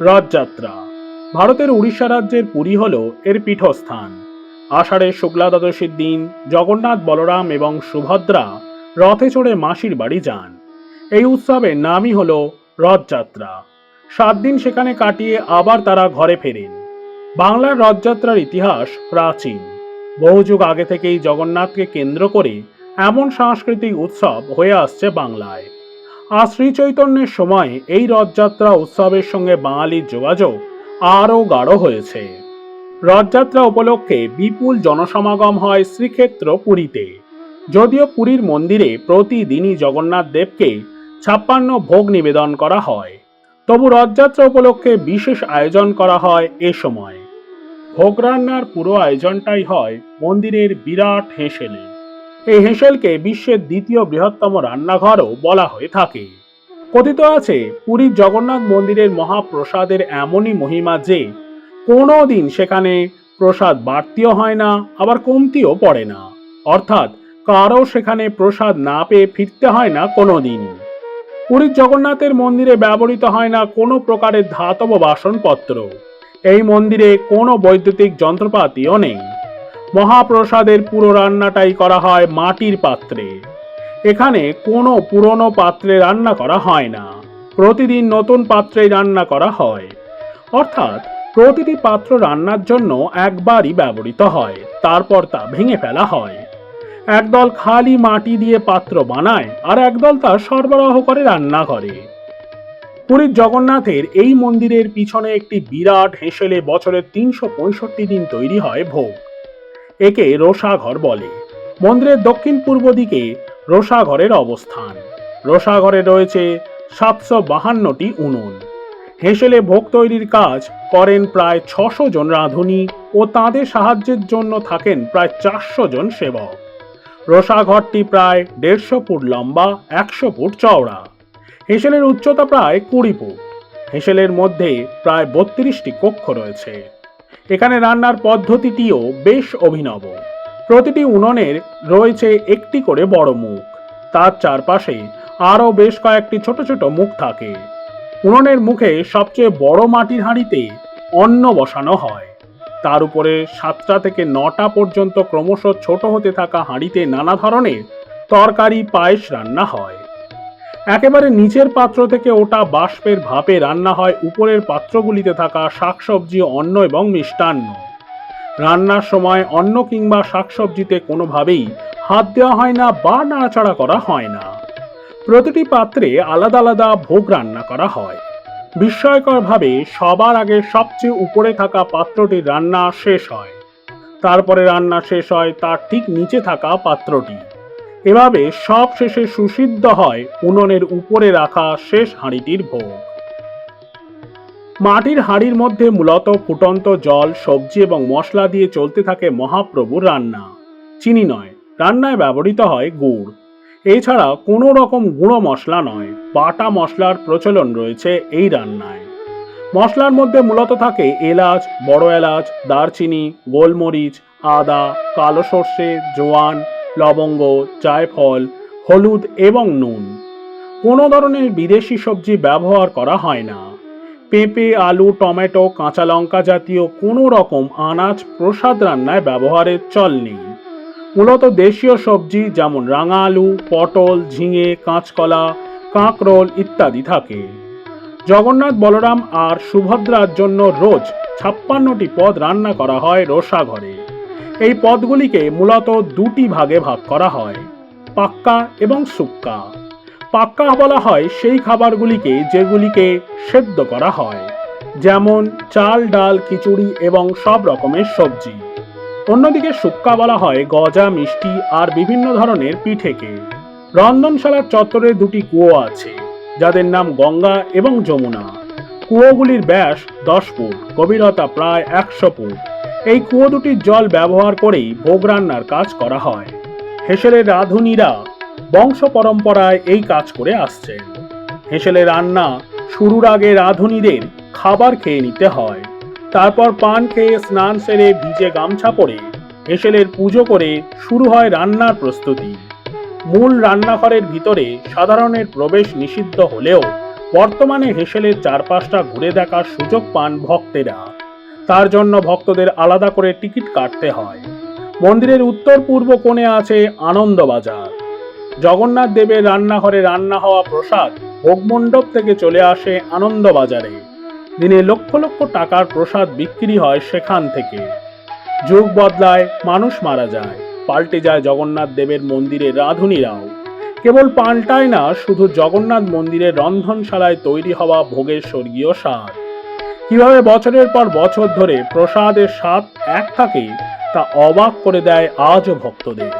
রথযাত্রা। ভারতের উড়িষ্যা রাজ্যের পুরী হল এর পীঠস্থান। আষাঢ়ের শুক্লা দ্বাদশীর দিন জগন্নাথ বলরাম এবং সুভদ্রা রথে চড়ে মাসির বাড়ি যান। এই উৎসবের নামই হল রথযাত্রা। সাত দিন সেখানে কাটিয়ে আবার তারা ঘরে ফেরেন। বাংলার রথযাত্রার ইতিহাস প্রাচীন। বহু যুগ আগে থেকেই জগন্নাথকে কেন্দ্র করে এমন সাংস্কৃতিক উৎসব হয়ে আসছে বাংলায়। আর শ্রী চৈতন্যের সময় এই রথযাত্রা উৎসবের সঙ্গে বাঙালির যোগাযোগ আরও গাঢ় হয়েছে। রথযাত্রা উপলক্ষে বিপুল জনসমাগম হয় শ্রীক্ষেত্র পুরীতে। যদিও পুরীর মন্দিরে প্রতিদিনই জগন্নাথ দেবকে ছাপ্পান্ন ভোগ নিবেদন করা হয়, তবু রথযাত্রা উপলক্ষে বিশেষ আয়োজন করা হয় এ সময়। ভোগ রান্নার পুরো আয়োজনটাই হয় মন্দিরের বিরাট হেঁসেলে। এই হেঁসেলকে বিশ্বের দ্বিতীয় বৃহত্তম রান্নাঘরও বলা হয়ে থাকে। কথিত আছে পুরীর জগন্নাথ মন্দিরের মহাপ্রসাদের এমনই মহিমা যে কোনো দিন সেখানে প্রসাদ বাড়তিও হয় না, আবার কমতিও পড়ে না। অর্থাৎ, কারও সেখানে প্রসাদ না পেয়ে ফিরতে হয় না কোনো দিনই পুরীর জগন্নাথের মন্দিরে ব্যবহৃত হয় না কোনো প্রকারের ধাতব বাসনপত্র। এই মন্দিরে কোনো বৈদ্যুতিক যন্ত্রপাতিও নেই। মহাপ্রসাদের পুরো রান্নাটাই করা হয় মাটির পাত্রে। এখানে কোনো পুরনো পাত্রে রান্না করা হয় না। প্রতিদিন নতুন পাত্রেই রান্না করা হয়। অর্থাৎ, প্রতিটি পাত্র রান্নার জন্য একবারই ব্যবহৃত হয়, তারপর তা ভেঙে ফেলা হয়। একদল খালি মাটি দিয়ে পাত্র বানায় আর একদল তা সরবরাহ করে রান্না করে। পুরীর জগন্নাথের এই মন্দিরের পিছনে একটি বিরাট হেঁসেলে বছরের তিনশো পঁয়ষট্টি দিন তৈরি হয় ভোগ। একে রোষাঘর বলে। মন্দিরের দক্ষিণ পূর্ব দিকে রোষাঘরের অবস্থান। রোষাঘরে রয়েছে সাতশো বাহান্নটি উনুন। হেঁসেলে ভোগ তৈরির কাজ করেন প্রায় ছশো জন রাঁধুনি ও তাদের সাহায্যের জন্য থাকেন প্রায় চারশো জন সেবক। রোষাঘরটি প্রায় দেড়শো ফুট লম্বা, একশো ফুট চওড়া। হেঁসেলের উচ্চতা প্রায় কুড়ি ফুট। হেঁসেলের মধ্যে প্রায় বত্রিশটি কক্ষ রয়েছে। এখানে রান্নার পদ্ধতিটিও বেশ অভিনব। প্রতিটি উনুনের রয়েছে একটি করে বড় মুখ। তার চারপাশে আরও বেশ কয়েকটি ছোট ছোট মুখ থাকে। উনুনের মুখে সবচেয়ে বড় মাটির হাঁড়িতে অন্ন বসানো হয়। তার উপরে সাতটা থেকে নটা পর্যন্ত ক্রমশ ছোট হতে থাকা হাঁড়িতে নানা ধরনের তরকারি, পায়েস রান্না হয়। একেবারে নিচের পাত্র থেকে ওটা বাষ্পের ভাপে রান্না হয়, উপরের পাত্রগুলিতে থাকা শাকসবজি, অন্ন এবং মিষ্টান্ন। রান্নার সময় অন্ন কিংবা শাকসবজিতে কোনোভাবেই হাত দেওয়া হয় না বা নাড়াচাড়া করা হয় না। প্রতিটি পাত্রে আলাদা আলাদা ভোগ রান্না করা হয়। বিস্ময়করভাবে সবার আগে সবচেয়ে উপরে থাকা পাত্রটির রান্না শেষ হয়। তারপরে রান্না শেষ হয়, তার ঠিক নিচে থাকা পাত্রটি। এভাবে সব শেষে সুসিদ্ধ হয় উনুনের উপরে রাখা শেষ হাঁড়িটির ভোগ। মাটির হাঁড়ির মধ্যে মূলত ফুটন্ত জল, সবজি এবং মশলা দিয়ে চলতে থাকে মহাপ্রভুর রান্না। চিনি নয়, রান্নায় ব্যবহৃত হয় গুড়। এছাড়া কোনো রকম গুঁড়ো মশলা নয়, বাটা মশলার প্রচলন রয়েছে এই রান্নায়। মশলার মধ্যে মূলত থাকে এলাচ, বড় এলাচ, দারচিনি, গোলমরিচ, আদা, কালো সর্ষে, জোয়ান লবঙ্গ, জায়ফল, হলুদ এবং নুন। কোনো ধরনের বিদেশি সবজি ব্যবহার করা হয় না। পেঁপে, আলু, টমেটো, কাঁচা লঙ্কা জাতীয় কোনো রকম আনাজ প্রসাদ রান্নায় ব্যবহারের চল নেই। মূলত দেশীয় সবজি যেমন রাঙা আলু পটল, ঝিঙে, কাঁচকলা, কাঁকরোল ইত্যাদি থাকে। জগন্নাথ বলরাম আর সুভদ্রার জন্য রোজ ছাপ্পান্নটি পদ রান্না করা হয় রোষাঘরে। এই পদগুলিকে মূলত দুটি ভাগে ভাগ করা হয়, পাক্কা এবং সুক্কা। পাক্কা বলা হয় সেই খাবারগুলিকে যেগুলিকে সেদ্ধ করা হয়, যেমন চাল, ডাল, খিচুড়ি এবং সব রকমের সবজি। অন্যদিকে শুক্কা বলা হয় গজা, মিষ্টি আর বিভিন্ন ধরনের পিঠেকে। রন্ধনশালার চত্বরে দুটি কুয়ো আছে, যাদের নাম গঙ্গা এবং যমুনা। কুয়োগুলির ব্যাস দশ ফুট, গভীরতা প্রায় একশো ফুট। এই কুয়ো দুটির জল ব্যবহার করেই ভোগ রান্নার কাজ করা হয়। হেসেলের রাঁধুনিরা বংশ পরম্পরায় এই কাজ করে আসছেন হেসেলের রান্না শুরুর আগে রাঁধুনিদের খাবার খেয়ে নিতে হয়। তারপর পান খেয়ে স্নান সেরে ভিজে গামছা পরে হেসেলের পুজো করে শুরু হয় রান্নার প্রস্তুতি। মূল রান্নাঘরের ভিতরে সাধারণের প্রবেশ নিষিদ্ধ হলেও বর্তমানে হেসেলের চারপাশটা ঘুরে দেখার সুযোগ পান ভক্তেরা। তার জন্য ভক্তদের আলাদা করে টিকিট কাটতে হয়। মন্দিরের উত্তর পূর্ব কোণে আছে আনন্দবাজার। জগন্নাথ দেবের রান্নাঘরে রান্না হওয়া প্রসাদ ভোগমণ্ডপ থেকে চলে আসে আনন্দবাজারে। দিনে লক্ষ লক্ষ টাকার প্রসাদ বিক্রি হয় সেখান থেকে। যুগ বদলায়, মানুষ মারা যায়, পাল্টে যায় জগন্নাথ দেবের মন্দিরের রাঁধুনিরাও। কেবল পাল্টায় না, শুধু জগন্নাথ মন্দিরের রন্ধনশালায় তৈরি হওয়া ভোগের স্বর্গীয় স্বাদ। কীভাবে বছরের পর বছর ধরে প্রসাদের স্বাদ এক থাকে, তা অবাক করে দেয় আজও ভক্তদের।